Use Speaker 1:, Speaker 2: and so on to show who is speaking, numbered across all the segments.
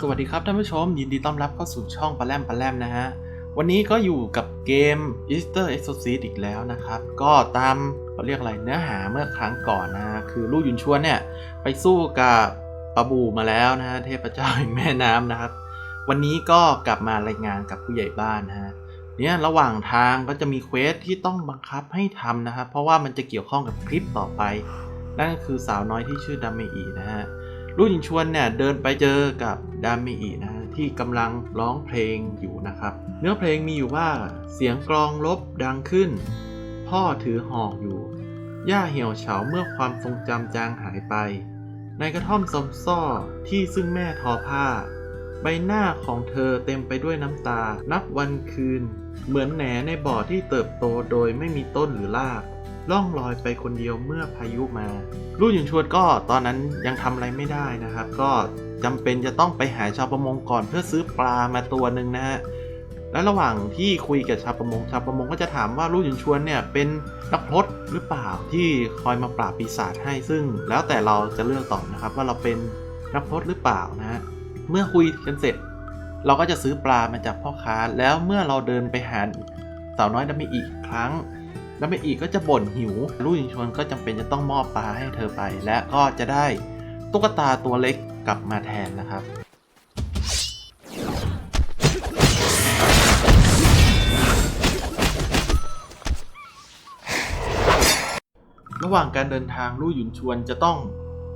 Speaker 1: สวัสดีครับท่านผู้ชม ยินดีต้อนรับเข้าสู่ช่องปลาแรมปลาแรมนะฮะ วันนี้ก็อยู่กับเกม Easter Exorcist อีกแล้วนะครับ ก็ตามเขาเรียกอะไรเนื้อหาเมื่อครั้งก่อนนะฮะคือลู่หยุนชวนเนี่ย ไปสู้กับปะบูมาแล้วนะฮะ เทพเจ้าแห่งแม่น้ำนะครับ วันนี้ก็กลับมารายงานกับผู้ใหญ่บ้านนะฮะเนี่ยระหว่างทางก็จะมีเควสที่ต้องบังคับให้ทำนะครับเพราะว่ามันจะเกี่ยวข้องกับคลิปต่อไป นั่นก็คือสาวน้อยที่ชื่อดัมเมอีนะฮะ รุ่นชวนเนี่ยเดินไปเจอกับดามิอินะที่กำลังร้องเพลงอยู่นะครับ เนื้อเพลงมีอยู่ว่าเสียงกลองลบดังขึ้น พ่อถือหอกอยู่ย่าเหี่ยวเฉาเมื่อความทรงจำจางหายไป ในกระท่อมสมซ่อที่ซึ่งแม่ทอผ้า ใบหน้าของเธอเต็มไปด้วยน้ำตา นับวันคืน เหมือนแหนในบ่อที่เติบโตโดยไม่มีต้นหรือราก ล่องลอยไปคนเดียวเมื่อพายุมาลู่หยุนชวนก็ตอนนั้นยังทำอะไรไม่ได้นะครับ ก็จำเป็นจะต้องไปหาชาวประมงก่อนเพื่อซื้อปลามาตัวหนึ่งนะฮะและระหว่างที่คุยกับชาวประมงชาวประมงก็จะถามว่าลู่หยุนชวนเนี่ยเป็นนักพรตหรือเปล่าที่คอยมาปราบปีศาจให้ซึ่ง แล้วแต่เราจะเลือกตอบนะครับ ว่าเราเป็นนักพรตหรือเปล่านะฮะเมื่อคุยกันเสร็จ เราก็จะซื้อปลามาจากพ่อค้า แล้วเมื่อเราเดินไปหาสาวน้อยดัมเมอีกครั้ง ดัมเมอีก็จะบ่นหิวลู่หญิงชวนก็จำเป็นจะต้องมอบปลาให้เธอไป และก็จะได้ตุ๊กตาตัวเล็กกลับมาแทนนะครับระหว่างการเดินทางลู่หยุนชวนจะต้อง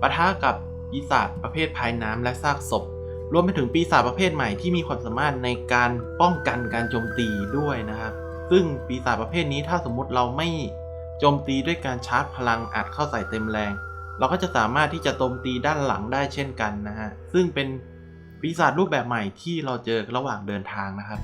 Speaker 1: ปะทะกับปีศาจประเภทภายน้ำและซากศพ รวมไปถึงปีศาจประเภทใหม่ที่มีความสามารถในการป้องกันการโจมตีด้วยนะครับ ซึ่งปีศาจประเภทนี้ถ้าสมมุติเราไม่โจมตีด้วยการชาร์จพลังอัดเข้าใส่เต็มแรง เราก็จะสามารถที่จะโจมตีด้านหลังได้เช่นกันนะฮะ ซึ่งเป็นปีศาจรูปแบบใหม่ที่เราเจอระหว่างเดินทางนะครับ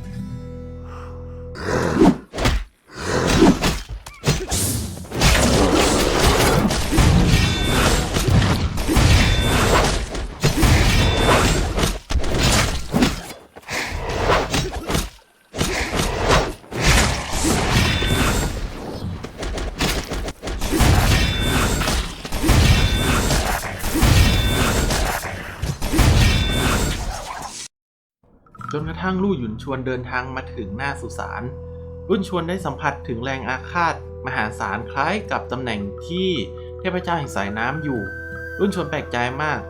Speaker 1: นกระทั่งลู่หยุนชวนเดินทางมาถึงหน้าสุสานรุ่นชวนได้สัมผัสถึงแรงอาฆาตมหาศาลคล้ายกับตำแหน่งที่เทพเจ้าแห่งสายน้ำอยู่ รุ่นชวนแปลกใจมาก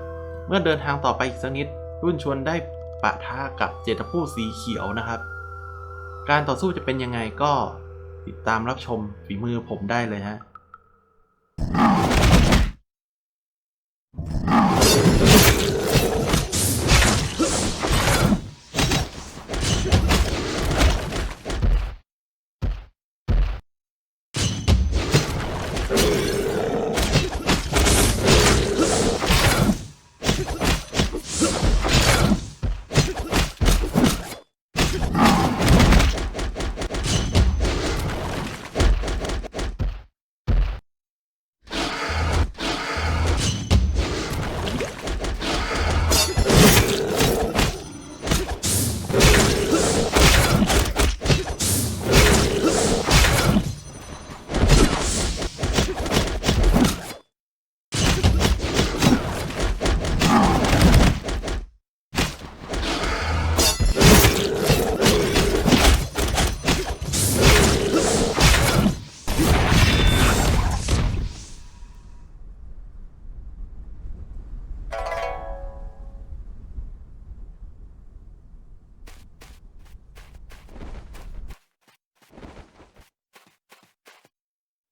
Speaker 1: เมื่อเดินทางต่อไปอีกสักนิด รุ่นชวนได้ปะทะกับเจตผู้สีเขียวนะครับ การต่อสู้จะเป็นยังไงก็ติดตามรับชมฝีมือผมได้เลยฮะ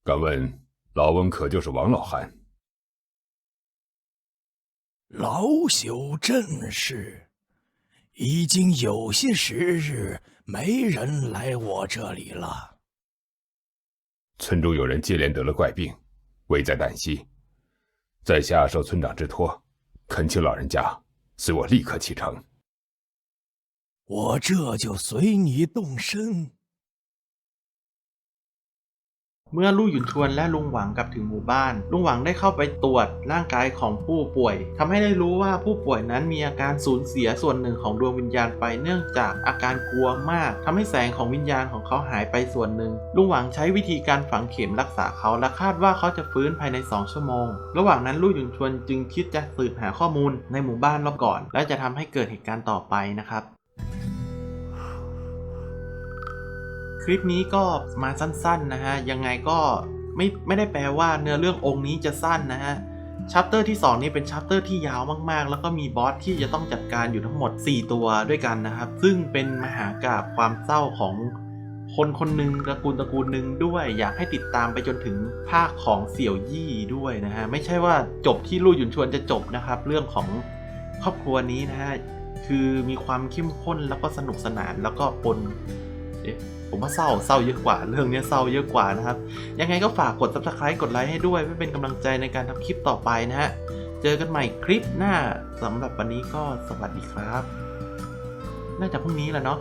Speaker 2: 敢问老翁可就是王老汉？
Speaker 3: 老朽正是，已经有些时日没人来我这里了。
Speaker 2: 村中有人接连得了怪病，危在旦夕，在下受村长之托，恳请老人家随我立刻启程。
Speaker 3: 我这就随你动身。
Speaker 1: เมื่อลู่หยุนชวนและลุงหวังกลับถึงหมู่บ้าน ลุงหวังได้เข้าไปตรวจร่างกายของผู้ป่วยทำให้ได้รู้ว่าผู้ป่วยนั้นมีอาการสูญเสียส่วนหนึ่งของดวงวิญญาณไปเนื่องจากอาการกลัวมากทำให้แสงของวิญญาณของเขาหายไปส่วนหนึ่ง ลุงหวังใช้วิธีการฝังเข็มรักษาเขาและคาดว่าเขาจะฟื้นภายใน 2 ชั่วโมง ระหว่างนั้นลู่หยุนชวนจึงคิดจะสืบหาข้อมูลในหมู่บ้านรอบก่อน และจะทำให้เกิดเหตุการณ์ต่อไปนะครับ คลิปนี้ก็มาสั้นๆนะฮะ ยังไงก็ไม่ไม่ได้แปลว่าเนื้อเรื่ององค์นี้จะสั้นนะฮะชัปเตอร์ที่ 2 นี้เป็นชัปเตอร์ที่ยาวมากๆ แล้วก็มีบอสที่จะต้องจัดการอยู่ทั้งหมด 4 ตัวด้วยกันนะครับ ซึ่งเป็นมหากาบความเศร้าของคนคนหนึ่งตระกูลตระกูลหนึ่งด้วย อยากให้ติดตามไปจนถึงภาคของเสี่ยวยี่ด้วยนะฮะ ไม่ใช่ว่าจบที่ลู่หยุนชวนจะจบนะครับ เรื่องของครอบครัวนี้นะฮะ คือมีความเข้มข้นแล้วก็สนุกสนานแล้วก็ปนเอ๊ะ ผมว่าเศร้าเศร้าเยอะกว่า เรื่องนี้เศร้าเยอะกว่านะครับ ยังไงก็ฝากกด subscribe กดไลค์ให้ด้วยเพื่อเป็นกำลังใจในการทำคลิปต่อไปนะฮะ เจอกันใหม่คลิปหน้าสำหรับวันนี้ก็สวัสดีครับ น่าจะพรุ่งนี้แหละเนาะ